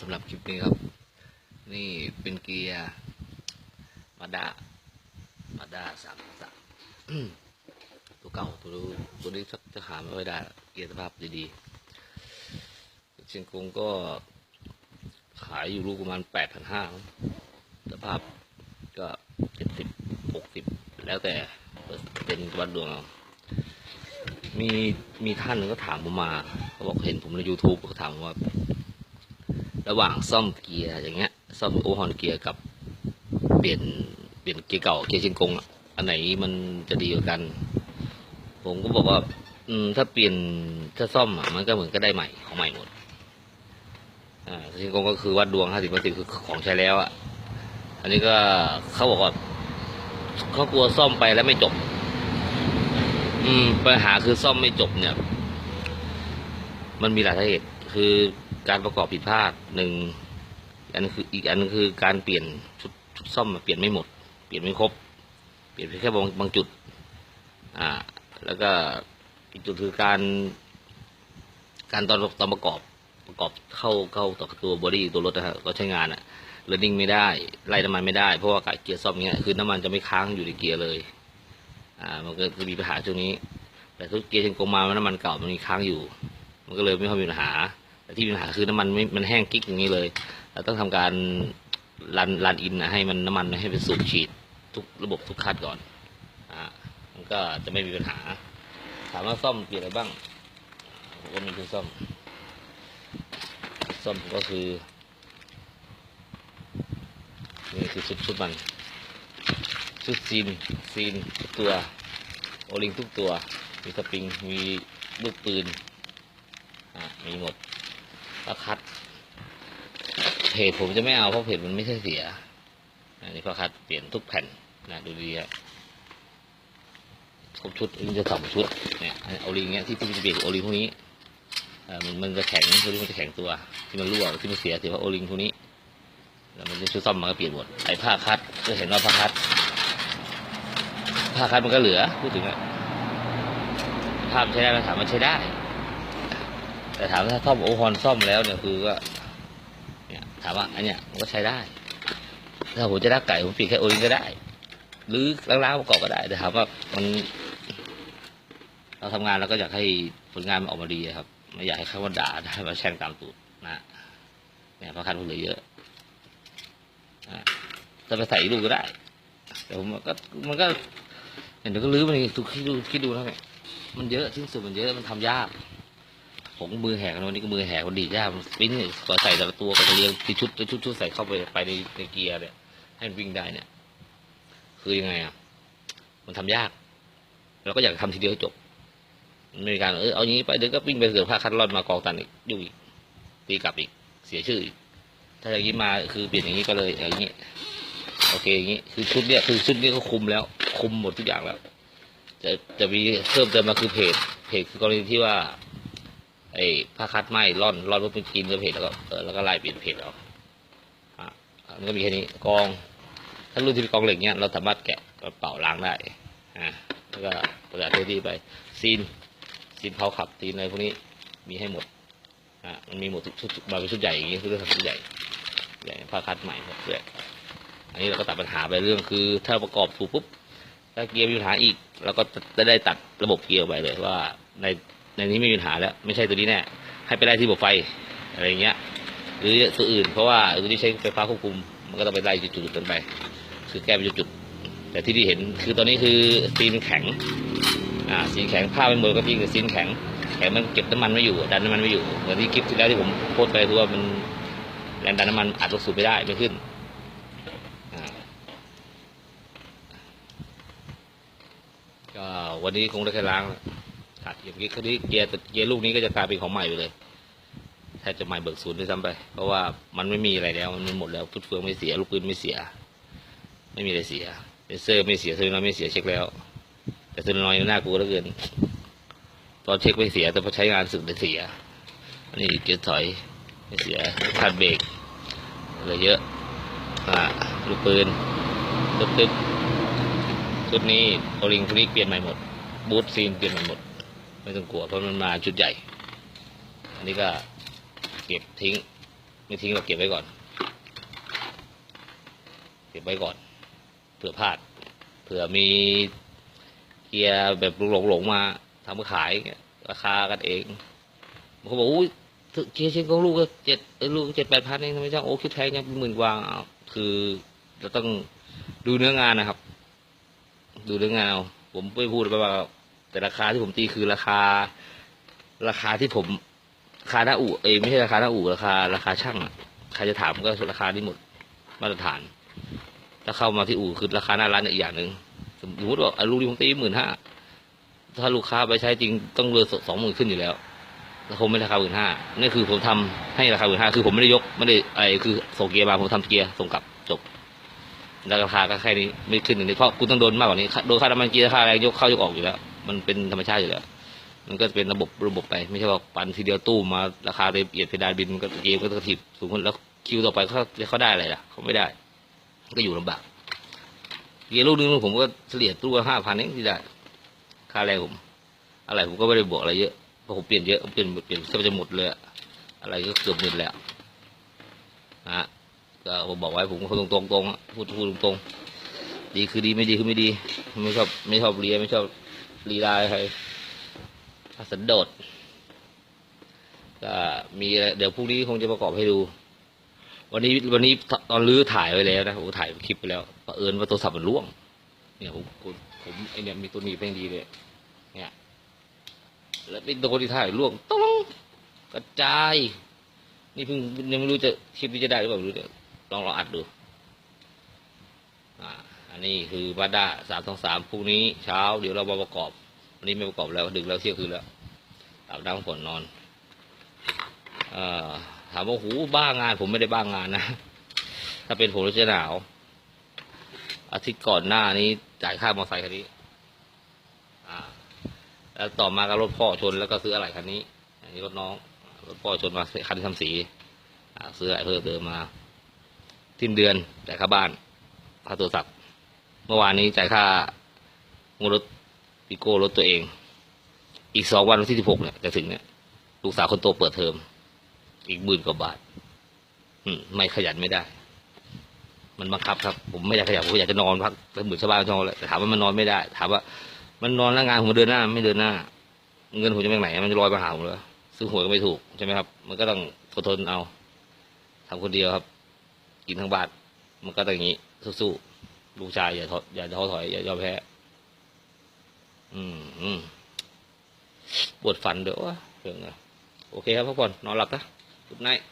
สำหรับคลิปนี้ครับ นี่เป็นเกียร์มาด้ามาด้าสามสามตัวเก่าตัวตัวนี้สักจะหาไม่ค่อยได้เกียร์สภาพดีๆเชียงกงก็ขายอยู่ลูกประมาณแปดพันห้าสภาพก็เจ็ดสิบหกสิบแล้วแต่เป็นวัดดวงเอามีมีท่านหนึ่งก็ถามผมมา เขาบอกเห็นผมใน YouTube เขาถามว่า ระหว่างซ่อมเกียร์อย่างเงี้ย ซ่อมโอฮอนเกียร์กับเปลี่ยนเปลี่ยนเกียร์เก่าเกียร์ชิงกงอะอันไหนมันจะดีกว่ากัน ผมก็บอกว่า อืม ถ้าเปลี่ยนถ้าซ่อมอะมันก็เหมือนก็ได้ใหม่ของใหม่หมด อ่าเชิงกงก็คือวัดดวงห้าสิบเปอร์เซ็นต์คือของใช้แล้วอะอันนี้ก็เขาบอกว่าเขากลัวซ่อมไปแล้วไม่จบ อืมปัญหาคือซ่อมไม่จบเนี่ย มันมีหลายสาเหตุคือ การประกอบผิดพลาดหนึ่งอันคืออีกอันคือการเปลี่ยนชุดชุดซ่อมเปลี่ยนไม่หมด เปลี่ยนไม่ครบ เปลี่ยนแค่บางบางจุดอ่าแล้วก็อีกจุดคือการ การตอนตอนประกอบประกอบเข้าเข้าต่อตัวบอดี้ตัวรถนะฮะก็ใช้งานอะเรนนิ่งไม่ได้ ไล่น้ำมันไม่ได้ เพราะว่าเกียร์ซ่อมเงี้ยคือน้ำมันจะไม่ค้างอยู่ในเกียร์เลย อ่า มันก็จะมีปัญหาช่วงนี้ แต่ทุกเกียร์เชนโกมาน้ำมันเก่ามันมีค้างอยู่ มันก็เลยไม่ค่อยมีปัญหา แต่ที่มีปัญหาคือน้ำมันไม่มันแห้งกิ๊กอย่างนี้เลยเราต้องทำการรันรันอินนะให้มันน้ำมันให้เป็นสูบฉีดทุกระบบทุกคัดก่อนอ่ามันก็จะไม่มีปัญหา ถามว่าซ่อมเปลี่ยนอะไรบ้างผมก็มีคือซ่อมซ่อมก็คือนี่คือชุดชุดมันชุดซีนซีนทุกตัวโอลิงทุกตัว มีสปริงมีลูกปืนอะมีหมด แล้วคัดเพจผมจะไม่เอาเพราะเพจมันไม่ใช่เสีย อันนี้ก็คัดเปลี่ยนทุกแผ่นนะดูดีอะครบชุดมันจะสองชุดเนี่ยโอลิงเนี้ยที่ที่จะเปลี่ยนโอลิงพวกนี้อ่ามันมันจะแข็งโอลิงมันจะแข็งตัว ที่มันรั่วที่มันเสียเสียเพราะโอลิงพวกนี้แล้วมันจะชุดซ่อมมันก็เปลี่ยนหมดไอ้ผ้าคัดก็เห็นว่าผ้าคัดผ้าคัดมันก็เหลือพูดถึงอะภาพใช้ได้ไหมถามมันใช้ได้ แต่ถามว่าถ้าซ่อมโอฮอนซ่อมแล้วเนี่ยคือก็เนี่ยถามว่าอันเนี้ยมันก็ใช้ได้ ถ้าผมจะรักไก่ผมปลี่ยนแค่โอลิงก็ได้ หรือล้างๆประกอบก็ได้ แต่ถามว่ามันเราทำงานเราก็อยากให้ผลงานมันออกมาดีครับ ไม่อยากให้เขามาด่าได้มาแช่งตามตูดนะเนี่ยผ้าคัดมันเหลือเยอะอะจะไปใส่ลูกก็ได้ แต่ผมก็มันก็เห็นเดี๋ยวก็ลื้อมันทุกคิดดูคิดดูแล้วเนี่ยมันเยอะชิ้นส่วนมันเยอะมันทำยาก ผมก็มือแหกนะวันนี้ก็มือแหกมันดีดยากมันสปรินต์กว่าใส่แต่ละตัวก็จะเรียงที่ชุดชุดชุดใส่เข้าไปไปในในเกียร์เนี่ยให้มันวิ่งได้เนี่ย คือยังไงอะ มันทำยากเราก็อยากทำทีเดียวให้จบมันไม่มีการเออเอาอย่างนี้ไปเดี๋ยวก็วิ่งไปเกิดผ้าคัดร่อนมากองตันอีกยุ่งอีกตีกลับอีกเสียชื่ออีกถ้าอย่างนี้มาคือเปลี่ยนอย่างนี้ก็เลยอย่างนี้โอเคอย่างนี้คือชุดเนี้ยคือชุดนี้ก็คุมแล้ว คุมหมดทุกอย่างแล้ว จะจะมีเพิ่มเติมมาคือเพจเพจคือกรณีที่ว่า ไอ้ผ้าคัดไหมร่อนร่อนปุ๊บมันกินกับเพจแล้วก็เออแล้วก็ไล่เปลี่ยนเพจเอาอะมันก็มีแค่นี้กอง ถ้ารุ่นที่เป็นกองเหล็กเนี้ยเราสามารถแกะเป่าล้างได้อ่าแล้วก็ประกาศเทดีไปซีนซีนเผาขับซีนอะไรพวกนี้มีให้หมดอะมันมีหมดทุกชุดมาเป็นชุดใหญ่อย่างนี้คือเรื่องชุดใหญ่ใหญ่ผ้าคัดใหม่หมดเลยอันนี้เราก็ตัดปัญหาไปเรื่องคือ ถ้าประกอบถูกปุ๊บถ้าเกียร์มีปัญหาอีกเราก็จะได้ตัดระบบเกียร์ไปเลยว่าใน ในนี้ไม่มีปัญหาแล้ว ไม่ใช่ตัวนี้แน่ให้ไปได้ที่บบไฟอะไรเงี้ย หรือตัวอื่น เพราะว่าตัวนี้ใช้ไฟฟ้าควบคุม มันก็ต้องไปไล่จุดๆกันไป คือแก้ไปจุดๆแต่ที่ที่เห็นคือตอนนี้คือซีนแข็งอ่าซีนแข็งผ้าเป็นมือก็จริงคือซีนแข็งแข็งมันเก็บน้ำมันไม่อยู่ดันน้ำมันไม่อยู่เหมือนที่คลิปที่แล้วที่ผมโพสไปคือว่ามันแรงดันน้ำมันอัดลงสูบไม่ได้ไม่ขึ้นก็วันนี้คงได้แค่ล้างแล้ว ขาดอย่างนี้คราวนี้เกียร์เกียร์ลูกนี้ก็จะกลายเป็นของใหม่ไปเลยแทบจะใหม่เบิกศูนย์ด้วยซ้ำไป เพราะว่ามันไม่มีอะไรแล้ว มันหมดแล้วฟุตเฟืองไม่เสีย ลูกปืนไม่เสีย ไม่มีอะไรเสียเลเซอร์ไม่เสียเซอร์น้อยไม่เสียเช็คแล้ว แต่เซอร์น้อยน่ากลัวเหลือเกินตอนเช็คไม่เสีย แต่พอใช้งานสึกเลยเสีย อันนี้เกียร์ถอยไม่เสียคันเบรกอะไรเยอะอ่าลูกปืนตึ๊บตึ๊บชุดนี้โอลิงชุดนี้เปลี่ยนใหม่หมด บูทซีนเปลี่ยนใหม่หมด ไม่ต้องกลัวเพราะมันมาชุดใหญ่ อันนี้ก็เก็บทิ้ง ไม่ทิ้งเราเก็บไว้ก่อน เก็บไว้ก่อนเผื่อพลาดเผื่อมีเกียร์แบบหลงหลงมาทำขายเงี้ยราคากันเองบางคนบอกอุ้ยเกียร์เช่นก็ลูกก็เจ็ดเอ้ลูกเจ็ดแปดพันเองทำไมจ้างโอ้คิดแพงยังเป็นหมื่นกว่าคือเราต้องดูเนื้องานนะครับ ดูเนื้องานเอาผมไม่พูดไปว่า แต่ราคาที่ผมตีคือราคา ราคาที่ผมราคาหน้าอู่เอ้ไม่ใช่ราคาหน้าอู่ราคา ราคาช่างใครจะถามก็ราคานี้หมดมาตรฐานถ้าเข้ามาที่อู่คือราคาหน้าร้านอีกอย่างหนึ่งสมมติว่าลูกนี้ผมตีหมื่นห้าถ้าลูกค้าไปใช้จริงต้องเรือสองหมื่นขึ้นอยู่แล้วแล้วผมไม่ราคาหมื่นห้านี่คือผมทำให้ราคาหมื่นห้าคือผมไม่ได้ยกไม่ได้อะไรคือส่งเกียร์มาผมทำเกียร์ส่งกลับจบราคาก็แค่นี้ไม่ขึ้นอย่างนี้เพราะคุณต้องโดนมากกว่านี้โดนค่าน้ำมันเกียร์ค่าแรงยกเข้ายกออกอยู่แล้ว มันเป็นธรรมชาติอยู่แล้วมันก็จะเป็นระบบระบบไปไม่ใช่ว่าปันทีเดียวตู้มาราคาเต็มเอียดเพดานบินมันก็เกมก็กระถิบสูงขึ้นแล้วคิวต่อไปเขาเขาได้อะไรล่ะเขาไม่ได้ ก็อยู่ลำบากเกียร์ลูกนึงผมก็เฉลี่ยตู้ห้าพันเองที่ได้ค่าแรงผม อะไรผมก็ไม่ได้บวกอะไรเยอะเพราะผมเปลี่ยนเยอะเปลี่ยนเปลี่ยนแทบจะหมดเลยอะอะไรก็เกือบหมดแล้วนะก็ผมบอกไว้ผมก็ตรงตรงๆตรงอะพูดพูดตรงๆดีคือดีไม่ดีคือไม่ดี ไม่ชอบไม่ชอบเลียไม่ชอบ ลีลาใครสันโดษก็มีเดี๋ยวพรุ่งนี้คงจะประกอบให้ดู วันนี้วันนี้ตอนลื้อถ่ายไว้แล้วนะผมถ่ายคลิปไปแล้วประเอิญว่าโทรศัพท์มันร่วง เนี่ยผมผมไอเนี่ยมีตัวหนีบแพงดีเลยเนี่ยแล้วเป็นตัวที่ถ่ายร่วงต้องกระจาย นี่เพิ่งยังไม่รู้จะคลิปนี้จะได้หรือเปล่ารู้เดี๋ยลองลองอัดดู อ่า อันนี้คือบัดด้าสามสองสามพรุ่งนี้เช้าเดี๋ยวเรามาประกอบวันนี้ไม่ประกอบแล้วดึกแล้วเที่ยงคืนแล้วอาบน้ำฝนนอนเอ่อถามว่าหูบ้างาน ผมไม่ได้บ้างานนะ ถ้าเป็นผมจะหนาว อาทิตย์ก่อนหน้านี้จ่ายค่ามอเตอร์ไซค์คันนี้แล้วต่อมาก็รถพ่อชนแล้วก็ซื้ออะไรคันนี้ อันนี้รถน้องรถพ่อชนมาคันที่ทำสีซื้ออะไรเพิ่มเติมมาสิ้นเดือนจ่ายค่าบ้านค่าโทรศัพท์ เมื่อวานนี้จ่ายค่างรถปีโก้รถตัวเอง อีกสองวันวันที่สิบหกเนี่ยจะถึงเนี่ยลูกสาวคนโตเปิดเทอม อีกหมื่นกว่าบาท อืมไม่ขยันไม่ได้ มันบังคับครับ ผมไม่อยากขยันผมอยากจะนอนพักเหมือนชาวบ้านชาวช่องแหละแต่ถามว่ามันนอนไม่ได้ ถามว่า มันนอนแล้วงานผมเดินหน้า ไม่เดินหน้า เงินผมจะไปไหน มันจะลอยมาหาผมเหรอซื้อหวยก็ไม่ถูกใช่ไหมครับ มันก็ต้องทนทนเอาทำคนเดียวครับ กินทั้งบานมันก็ต้องอย่างนี้สู้ๆ ลูกชายอย่าท้ออย่าท้อถอย อย่ายอมแพ้ อืมอืมปวดฟันเด้อวะเรื่องอะโอเคครับพักผ่อนนอนหลับนะกุดไนท์